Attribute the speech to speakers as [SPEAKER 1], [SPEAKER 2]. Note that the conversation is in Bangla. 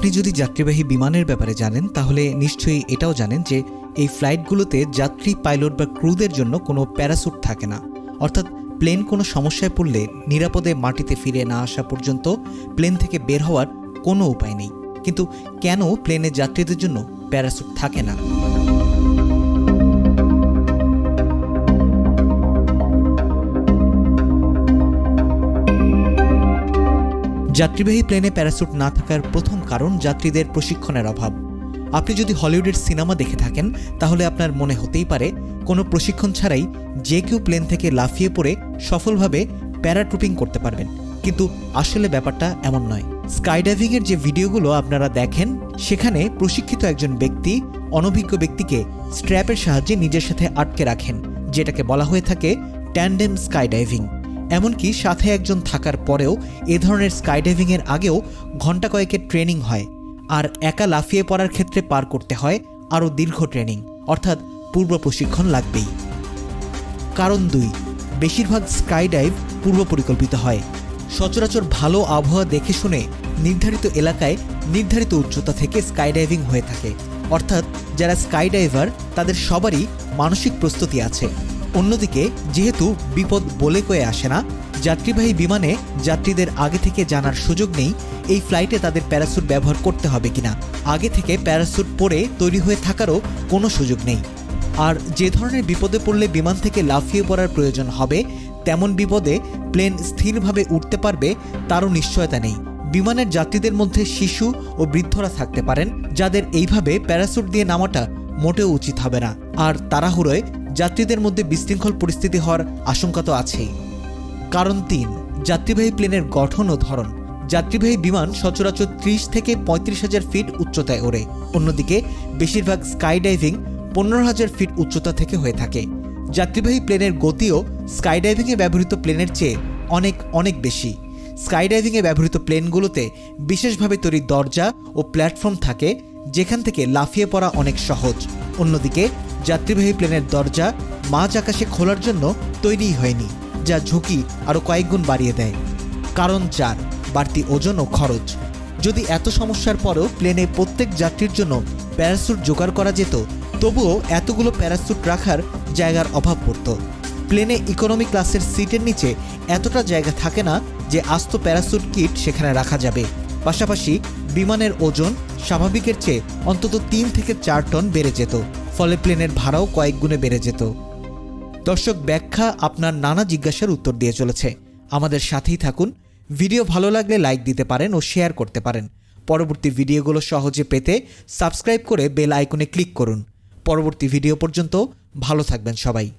[SPEAKER 1] আপনি যদি যাত্রীবাহী বিমানের ব্যাপারে জানেন, তাহলে নিশ্চয়ই এটাও জানেন যে এই ফ্লাইটগুলোতে যাত্রী, পাইলট বা ক্রুদের জন্য কোনো প্যারাসুট থাকে না। অর্থাৎ প্লেন কোনো সমস্যায় পড়লে নিরাপদে মাটিতে ফিরে না আসা পর্যন্ত প্লেন থেকে বের হওয়ার কোনো উপায় নেই। কিন্তু কেন প্লেনে যাত্রীদের জন্য প্যারাসুট থাকে না? যাত্রীবাহী প্লেনে প্যারাসুট না থাকার প্রথম কারণ যাত্রীদের প্রশিক্ষণের অভাব। আপনি যদি হলিউডের সিনেমা দেখে থাকেন, তাহলে আপনার মনে হতেই পারে, কোনো প্রশিক্ষণ ছাড়াই যে কেউ প্লেন থেকে লাফিয়ে পড়ে সফলভাবে প্যারাট্রুপিং করতে পারবেন। কিন্তু আসলে ব্যাপারটা এমন নয়। স্কাইডাইভিংয়ের যে ভিডিওগুলো আপনারা দেখেন, সেখানে প্রশিক্ষিত একজন ব্যক্তি অনভিজ্ঞ ব্যক্তিকে স্ট্র্যাপের সাহায্যে নিজের সাথে আটকে রাখেন, যেটাকে বলা হয়ে থাকে ট্যান্ডেম স্কাইডাইভিং। এমনকি সাথে একজন থাকার পরেও এ ধরনের স্কাইডাইভিংয়ের আগেও ঘণ্টা কয়েকের ট্রেনিং হয় আর একা লাফিয়ে পড়ার ক্ষেত্রে পার করতে হয় আরও দীর্ঘ ট্রেনিং, অর্থাৎ পূর্ব প্রশিক্ষণ লাগবেই। কারণ দুই, বেশিরভাগ স্কাইডাইভ পূর্ব পরিকল্পিত হয়। সচরাচর ভালো আবহাওয়া দেখে শুনে নির্ধারিত এলাকায় নির্ধারিত উচ্চতা থেকে স্কাইডাইভিং হয়ে থাকে। অর্থাৎ যারা স্কাইডাইভার, তাদের সবারই মানসিক প্রস্তুতি আছে। অন্যদিকে, যেহেতু বিপদ বলে কয়ে আসে না, যাত্রীবাহী বিমানে যাত্রীদের আগে থেকে জানার সুযোগ নেই, এই ফ্লাইটে তাদের প্যারাসুট ব্যবহার করতে হবে কিনা। আগে থেকে প্যারাসুট পরে তৈরি হয়ে থাকারও কোনো সুযোগ নেই। আর যে ধরনের বিপদে পড়লে বিমান থেকে লাফিয়ে পড়ার প্রয়োজন হবে, তেমন বিপদে প্লেন স্থিরভাবে উঠতে পারবে তারও নিশ্চয়তা নেই। বিমানের যাত্রীদের মধ্যে শিশু ও বৃদ্ধরা থাকতে পারেন, যাদের এইভাবে প্যারাসুট দিয়ে নামাটা মোটেও উচিত হবে না। আর তাড়াহুড়োয় যাত্রীদের মধ্যে বিশৃঙ্খল পরিস্থিতি হওয়ার আশঙ্কা তো আছেই। কারণ তিন, যাত্রীবাহী প্লেনের গঠন ও ধরন। যাত্রীবাহী বিমান সচরাচর ত্রিশ থেকে পঁয়ত্রিশ হাজার ফিট উচ্চতায় ওড়ে। অন্যদিকে, বেশিরভাগ স্কাইডাইভিং পনেরো হাজার ফিট উচ্চতা থেকে হয়ে থাকে। যাত্রীবাহী প্লেনের গতিও স্কাইডাইভিংয়ে ব্যবহৃত প্লেনের চেয়ে অনেক অনেক বেশি। স্কাইডাইভিংয়ে ব্যবহৃত প্লেনগুলোতে বিশেষভাবে তৈরি দরজা ও প্ল্যাটফর্ম থাকে, যেখান থেকে লাফিয়ে পড়া অনেক সহজ। অন্যদিকে যাত্রীবাহী প্লেনের দরজা মাঝ আকাশে খোলার জন্য তৈরিই হয়নি, যা ঝুঁকি আরও কয়েকগুণ বাড়িয়ে দেয়। কারণ চার, বাড়তি ওজন ও খরচ। যদি এত সমস্যার পরেও প্লেনে প্রত্যেক যাত্রীর জন্য প্যারাসুট জোগাড় করা যেত, তবুও এতগুলো প্যারাসুট রাখার জায়গার অভাব পড়ত। প্লেনে ইকোনমি ক্লাসের সিটের নিচে এতটা জায়গা থাকে না যে আস্ত প্যারাসুট কিট সেখানে রাখা যাবে। পাশাপাশি বিমানের ওজন স্বাভাবিকের চেয়ে অন্তত তিন থেকে চার টন বেড়ে যেত। ফলে প্লেনের ভাড়াও কয়েক গুণে বেড়ে যেত। দর্শক, ব্যাখ্যা আপনার নানা জিজ্ঞাসার উত্তর দিয়ে চলেছে। আমাদের সাথেই থাকুন। ভিডিও ভালো লাগলে লাইক দিতে পারেন ও শেয়ার করতে পারেন। পরবর্তী ভিডিওগুলো সহজে পেতে সাবস্ক্রাইব করে বেল আইকনে ক্লিক করুন। পরবর্তী ভিডিও পর্যন্ত ভালো থাকবেন সবাই।